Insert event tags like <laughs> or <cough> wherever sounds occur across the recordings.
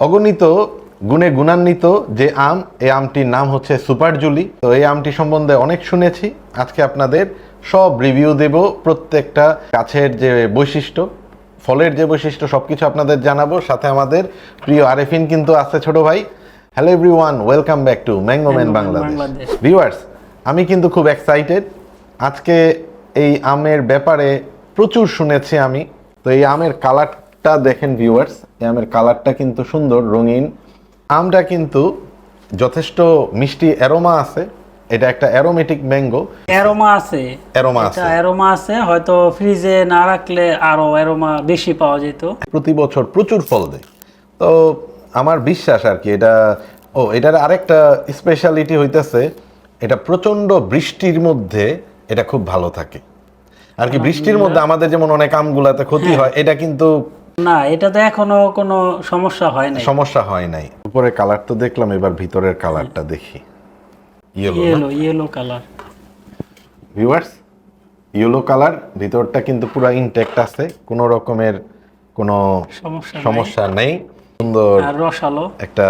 অগণিত গুণে গুণান্বিত যে আম এই আমটির নাম হচ্ছে সুপার জুলি। তো এই আমটি সম্বন্ধে অনেক শুনেছি। আজকে আপনাদের সব রিভিউ দেব প্রত্যেকটা গাছের যে বৈশিষ্ট্য ফলের যে বৈশিষ্ট্য সব কিছু আপনাদের জানাব। সাথে আমাদের প্রিয় আরেফিন কিন্তু আছে ছোট ভাই। Hello everyone welcome back to mango man Bangladesh. Viewers আমি কিন্তু খুব এক্সাইটেড আজকে এই আমের ব্যাপারে প্রচুর শুনেছি আমি। তো এই আমের কালারটা দেখেন ভিউয়ার্স এই আমের কালারটা কিন্তু সুন্দর রঙিন। আমটা কিন্তু যথেষ্ট মিষ্টি অ্যারোমা আছে। এটা একটা অ্যারোমেটিক ম্যাঙ্গো অ্যারোমা আছে। অ্যারোমা আছে। এটা অ্যারোমা আছে হয়তো ফ্রিজে না রাখলে আরও অ্যারোমা বেশি পাওয়া যেত। প্রতি বছর প্রচুর ফল দেয়। তো আমার বিশ্বাস আর কি এটা ও এটার আরেকটা স্পেশালিটি হইতেছে এটা প্রচণ্ড বৃষ্টির মধ্যে এটা খুব ভালো থাকে। আর কি বৃষ্টির মধ্যে আমাদের যেমন অনেক আমগুলাতে ক্ষতি হয় এটা কিন্তু না এটা তো এখনও কোনো সমস্যা হয় নাই। সমস্যা হয় নাই। উপরে কালার তো দেখলাম এবার ভিতরের কালারটা দেখি। Yellow yellow yellow colour viewers yellow colour ভিতরটা কিন্তু পুরো ইনটেক্ট আছে কোনো রকমের কোনো সমস্যা নেই। সুন্দর আর রসালো। একটা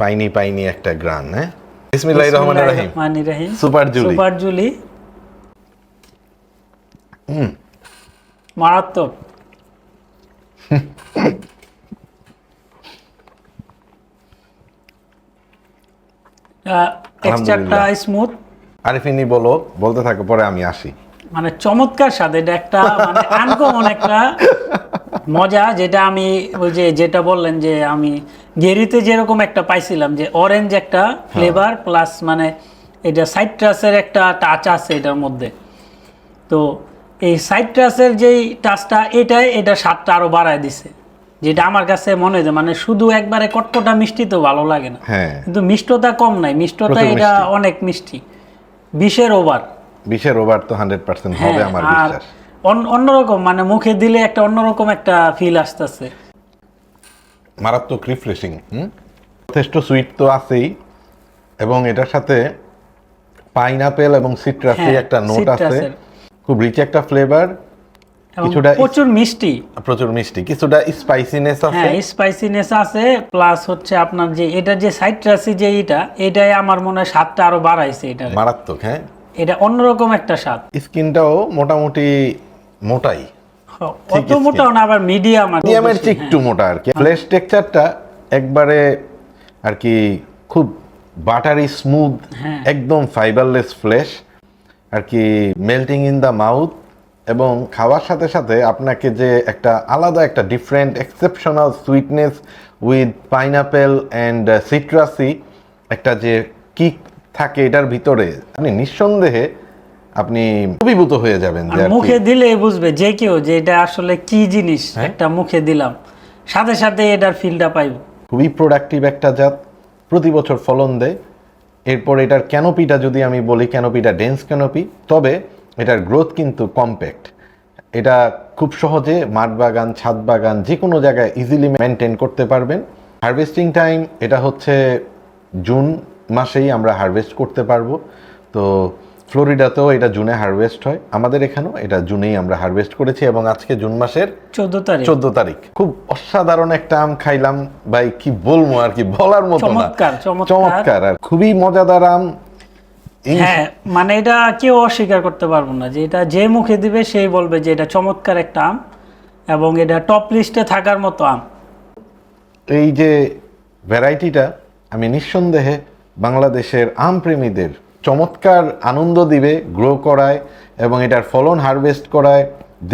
পাইনি পাইনি একটা গ্রান হ্যাঁ? বিসমিল্লাহির রহমানির রহিম। রহিম। Super Julie. Super Julie. মারাত্মক। টেক্সচারটা স্মুথ আরিফিনি বলো বলতে থাকো পরে আমি আসি। মানে চমৎকার স্বাদ এটা একটা মানে আনকমন একটা মজা যেটা আমি ওই যে যেটা বললেন যে আমি গেরিতে যেরকম একটা পাইছিলাম যে অরেঞ্জ একটা ফ্লেভার প্লাস মানে এটা সাইট্রাসের একটা টাচ আছে এটার মধ্যে। তো এই সাইট্রাসের যেই টাচটা এটাই এটা স্বাদটা আরও বাড়ায় দিছে। যেটা আমার কাছে মনে হয় যে মানে শুধু একবারে কটকটা মিষ্টি তো ভালো লাগে না। হ্যাঁ। কিন্তু মিষ্টতা কম নাই মিষ্টতা এটা অনেক মিষ্টি। বিশের ওভার। বিশের ওভার তো হান্ড্রেড পার্সেন্ট হ্যাঁ, হবে আমার বিশ্বাস। অন- অন্যরকম মানে মুখে দিলে একটা অন্যরকম একটা ফিল আসতেছে। মারাত্মক রিফ্রেশিং যথেষ্ট সুইট তো আছেই। এবং এটার সাথে পাইনাপেল এবং সিট্রাসি হ্যাঁ, একটা নোট আছে। খুব রিচ একটা ফ্লেভার কিছুটা প্রচুর মিষ্টি। প্রচুর মিষ্টি কিছুটা স্পাইসিনেস আছে। হ্যাঁ স্পাইসিনেস আছে প্লাস হচ্ছে আপনার যে এটা যে সাইট্রাসি যে এটা এটাই আমার মনে হয় স্বাদটা আরও বাড়াইছে এটা। মারাত্মক হ্যাঁ। এটা অন্যরকম একটা স্বাদ। স্কিনটাও মোটামুটি মোটাই। অত মোটাও না আবার মিডিয়াম আর মিডিয়ামের একটু মোটা আর কি। ফ্লেশ টেক্সচারটা একবারে আর কি খুব বাটারি স্মুথ হ্যাঁ। একদম ফাইবারলেস ফ্লেশ আর কি মেল্টিং ইন দ্য মাউথ এবং খাওয়ার সাথে সাথে আপনাকে যে একটা আলাদা একটা different exceptional sweetness with pineapple and citrusy একটা যে কিক থাকে এটার ভিতরে আপনি নিঃসন্দেহে আপনি অভিভূত হয়ে যাবেন মুখে দিলে বুঝবে যে কেউ যে এটা আসলে কি জিনিস হ্যাঁ। একটা মুখে দিলাম। সাথে সাথে এটার ফিলটা পাইব। খুবই প্রোডাক্টিভ একটা জাত প্রতি বছর ফলন দেয়। এরপর এটার ক্যানোপিটা যদি আমি বলি ক্যানোপিটা ডেন্স ক্যানোপি তবে এটার গ্রোথ কিন্তু কম্প্যাক্ট এটা খুব সহজে মাঠ বাগান, ছাদ বাগান যে কোনো জায়গায় ইজিলি মেনটেন করতে পারবেন। হারভেস্টিং টাইম এটা হচ্ছে জুন মাসেই আমরা হারভেস্ট করতে পারব। তো ফ্লোরিডাতেও এটা জুনে হারভেস্ট হয়। আমাদের এখানেও এটা জুনেই আমরা হারভেস্ট করেছি এবং আজকে জুন মাসের চোদ্দ তারিখ। চোদ্দ তারিখ। খুব অসাধারণ একটা আম খাইলাম। ভাই কি বলব আর কি বলার মতো চমৎকার, চমৎকার। আর খুবই মজাদার আম। হ্যাঁ মানে এটা কেউ অস্বীকার করতে পারব না যে এটা যে মুখে দিবে সেই বলবে যে এটা চমৎকার একটা আম এবং এটা টপ লিস্টে থাকার মতো আম। এই যে ভ্যারাইটিটা আমি নিঃসন্দেহে বাংলাদেশের আম প্রেমীদের চমৎকার আনন্দ দিবে গ্রো করায় এবং এটার ফলন হারভেস্ট করায়।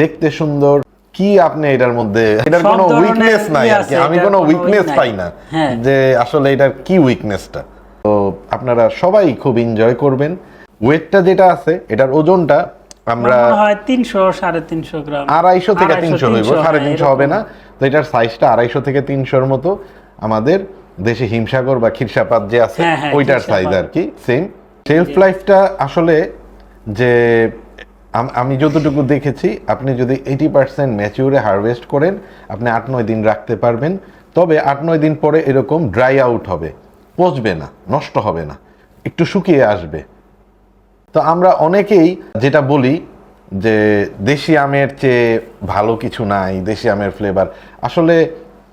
দেখতে সুন্দর। কি আপনি এটার মধ্যে এটার কোনো উইকনেস নাই আর কি। আমি কোনো কোনো উইকনেস পাই না হ্যাঁ। যে আসলে এটার কি উইকনেসটা তো আপনারা সবাই খুব এনজয় করবেন। ওয়েটটা যেটা আছে এটার ওজনটা আমরা হয় তিনশো সাড়ে তিনশো গ্রাম। আড়াইশো থেকে তিনশো হইব সাড়ে হ্যাঁ, তিনশো। হবে না। তো এটার সাইজটা আড়াইশো থেকে তিনশোর মতো। আমাদের দেশে হিমসাগর বা ক্ষীরসাপাত যে আছে হ্যাঁ, ওইটার সাইজ আর কি সেম শেলফ লাইফটা আসলে যে আমি যতটুকু দেখেছি, আপনি যদি এইটি পার্সেন্ট ম্যাচিউরে হারভেস্ট করেন, আপনি আট নয় দিন রাখতে পারবেন। তবে আট নয় দিন পরে এরকম ড্রাই আউট হবে, পচবে না, নষ্ট হবে না, একটু শুকিয়ে আসবে। তো আমরা অনেকেই যেটা বলি যে দেশি আমের চেয়ে ভালো কিছু নাই, দেশি আমের ফ্লেভার আসলে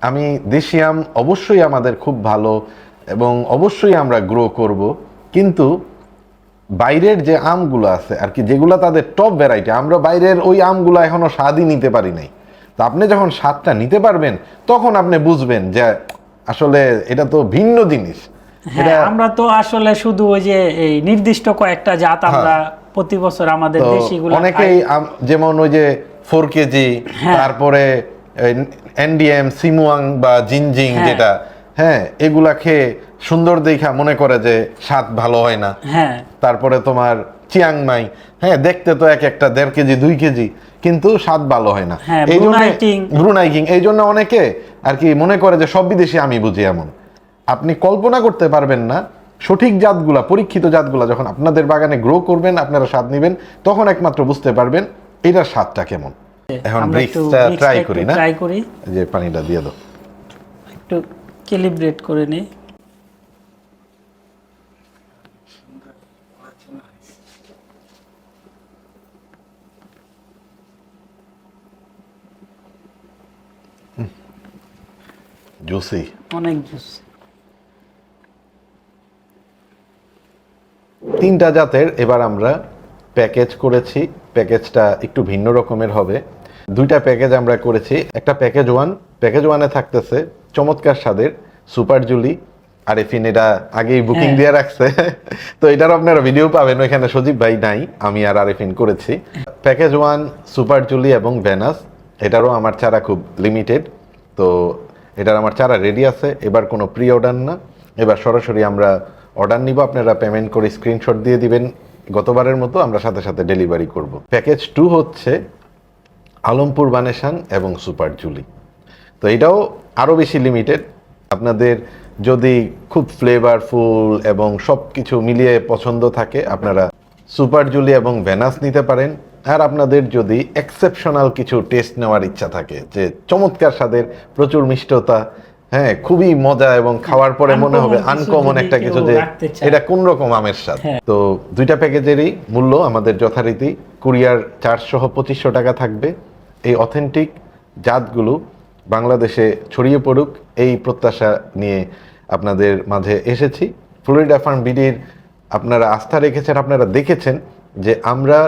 আমি দেশি আম অবশ্যই আমাদের খুব ভালো এবং অবশ্যই আমরা গ্রো করব, কিন্তু বাইরের যে আমগুলো আছে আর কি যেগুলো তাদের টপ ভ্যারাইটি আমরা বাইরের ওই আমগুলো এখনও স্বাদই নিতে পারি নাই তো আপনি যখন স্বাদটা নিতে পারবেন তখন আপনি বুঝবেন যে আসলে এটা তো ভিন্ন জিনিস হ্যাঁ আমরা তো আসলে শুধু ওই যে এই নির্দিষ্ট কয়েকটা জাত আমরা প্রতি বছর আমাদের হ্যাঁ। দেশিগুলো অনেকেই যেমন ওই যে ফোর কেজি হ্যাঁ। তারপরে এনডিএম সিমুয়াং বা জিনজিং হ্যাঁ। যেটা হ্যাঁ এগুলা খেয়ে সুন্দর দেখা মনে করে যে স্বাদ ভালো হয় না। হ্যাঁ। তারপরে তোমার চিয়াংমাই হ্যাঁ দেখতে তো এক একটা দেড় কেজি দুই কেজি কিন্তু স্বাদ ভালো হয় না। হ্যাঁ, এই জন্য ব্রুনাই কিং। এই জন্য অনেকে আর কি মনে করে যে সব বিদেশি আমি বুঝি এমন। আপনি কল্পনা করতে পারবেন না সঠিক জাতগুলা পরীক্ষিত জাতগুলা যখন আপনাদের বাগানে গ্রো করবেন আপনারা স্বাদ নেবেন তখন একমাত্র বুঝতে পারবেন এটার স্বাদটা কেমন। এখন ব্রিক্সটা ট্রাই করি না? ট্রাই করি। এই যে পানিটা দিয়ে দাও। একটু ক্যালিব্রেট করে নিই। জুসি। অনেক জুস। তিনটা জাতের এবার আমরা প্যাকেজ করেছি। প্যাকেজটা একটু ভিন্ন রকমের হবে। দুইটা প্যাকেজ আমরা করেছি। একটা প্যাকেজ ওয়ান। প্যাকেজ ওয়ানে থাকতেছে চমৎকার স্বাদের সুপার জুলি আরিফিন এটা আগেই বুকিং হ্যাঁ। দিয়ে রাখছে। <laughs> তো এটার আপনারা ভিডিও পাবেন ওইখানে সজীব ভাই নাই আমি আর আরিফিন করেছি। প্যাকেজ ওয়ান সুপার জুলি এবং ভেনাস এটারও আমার চারা খুব লিমিটেড তো এটার আমার চারা রেডি আছে এবার কোনো প্রি অর্ডার না। এবার সরাসরি আমরা অর্ডার নিব আপনারা পেমেন্ট করে স্ক্রিনশট দিয়ে দিবেন গতবারের মতো আমরা সাথে সাথে ডেলিভারি করব। প্যাকেজ টু হচ্ছে আলমপুর বানেশান এবং সুপার জুলি। তো এটাও আরও বেশি লিমিটেড আপনাদের যদি খুব ফ্লেভারফুল এবং সব কিছু মিলিয়ে পছন্দ থাকে আপনারা সুপার জুলি এবং ভেনাস নিতে পারেন। আর আপনাদের যদি এক্সেপশনাল কিছু টেস্ট নেওয়ার ইচ্ছা থাকে যে চমৎকার স্বাদের প্রচুর মিষ্টতা হ্যাঁ খুবই মজা এবং খাওয়ার পরে মনে হবে আনকমন একটা কিছু যে এটা কোন রকম আমের স্বাদ। হ্যাঁ। তো দুইটা প্যাকেজেরই মূল্য আমাদের যথারীতি। কুরিয়ার চারশো পঁচিশশো টাকা থাকবে। এই অথেন্টিক জাতগুলো বাংলাদেশে ছড়িয়ে পড়ুক, এই প্রত্যাশা নিয়ে আপনাদের মাঝে এসেছি। ফ্লোরিডা ফার্ম বিডির আপনারা আস্থা রেখেছেন, আপনারা দেখেছেন যে আমরা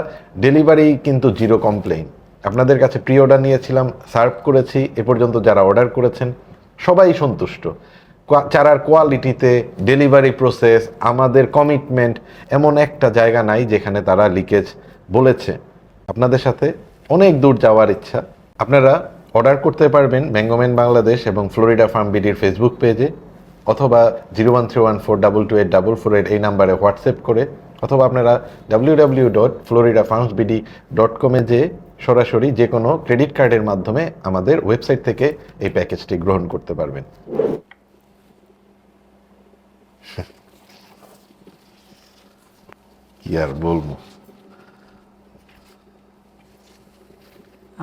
ডেলিভারি কিন্তু জিরো কমপ্লেইন। আপনাদের কাছে প্রি অর্ডার নিয়েছিলাম, সার্ভ করেছি, এ পর্যন্ত যারা অর্ডার করেছেন, সবাই সন্তুষ্ট। চারার কোয়ালিটিতে ডেলিভারি প্রসেস, আমাদের কমিটমেন্ট, এমন একটা জায়গা নাই যেখানে তারা লিকেজ বলেছে। আপনাদের সাথে অনেক দূর যাওয়ার ইচ্ছা। আপনারা অর্ডার করতে পারবেন ম্যাঙ্গোম্যান বাংলাদেশ এবং ফ্লোরিডা ফার্ম বিডির ফেসবুক পেজে, অথবা zero one three one four double two eight double four eight এই নাম্বারে হোয়াটসঅ্যাপ করে, অথবা আপনারা W W dot Florida farms BD dot কমে যে সরাসরি যে কোনো ক্রেডিট কার্ডের মাধ্যমে আমাদের ওয়েবসাইট থেকে এই প্যাকেজটি গ্রহণ করতে পারবেন। <laughs> কি আর বলব?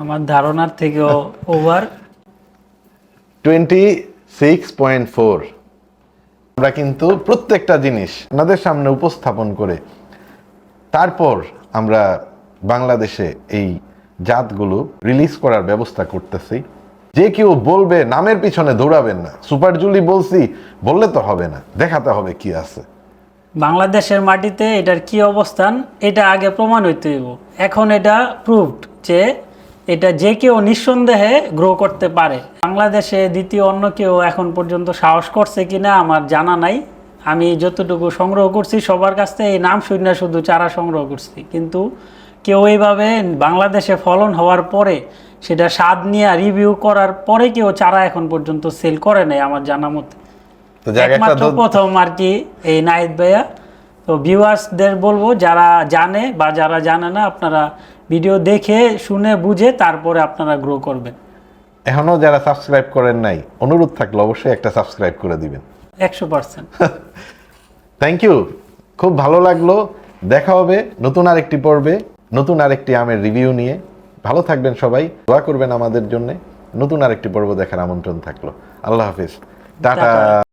আমার ধারণার থেকেও over twenty six point four আমরা কিন্তু প্রত্যেকটা জিনিস আপনাদের সামনে উপস্থাপন করে তারপর আমরা বাংলাদেশে এই জাতগুলো রিলিজ করার ব্যবস্থা করতেছি। যে কেউ বলবে নামের পিছনে দৌড়াবেন না। সুপার জুলি বলছি বললে তো হবে না। দেখাতে হবে কি আছে। বাংলাদেশের মাটিতে এটার কি অবস্থান এটা আগে প্রমাণ হইতে হইব। এখন এটা প্রুভড যে এটা যে কেউ নিঃসন্দেহে গ্রো করতে পারে। বাংলাদেশে দ্বিতীয় অন্য কেউ এখন পর্যন্ত সাহস করছে কিনা আমার জানা নাই। আমি যতটুকু সংগ্রহ করছি সবার কাছ থেকে এই নাম শুনে শুধু চারা সংগ্রহ করছি। কিন্তু কেউ এইভাবে বাংলাদেশে ফলন হওয়ার পরে সেটা স্বাদ নিয়ে রিভিউ করার পরে কেউ চারা এখন পর্যন্ত সেল করে নাই আমার জানা মতে। একমাত্র প্রথম আর কি এই নাহিদ ভাইয়া। তো ভিউয়ার্সদের বলব যারা জানে বা যারা জানে না আপনারা ভিডিও দেখে শুনে বুঝে তারপরে আপনারা গ্রো করবেন। এখনও যারা সাবস্ক্রাইব করেন নাই অনুরোধ থাকলে অবশ্যই একটা সাবস্ক্রাইব করে দিবেন। একশো পার্সেন্ট থ্যাংক ইউ খুব ভালো লাগল। দেখা হবে নতুন আরেকটি পর্বে নতুন আরেকটি আমের রিভিউ নিয়ে। ভালো থাকবেন সবাই দোয়া করবেন আমাদের জন্য। নতুন আরেকটি পর্ব দেখার আমন্ত্রণ থাকল। আল্লাহ হাফিজ। টাটা।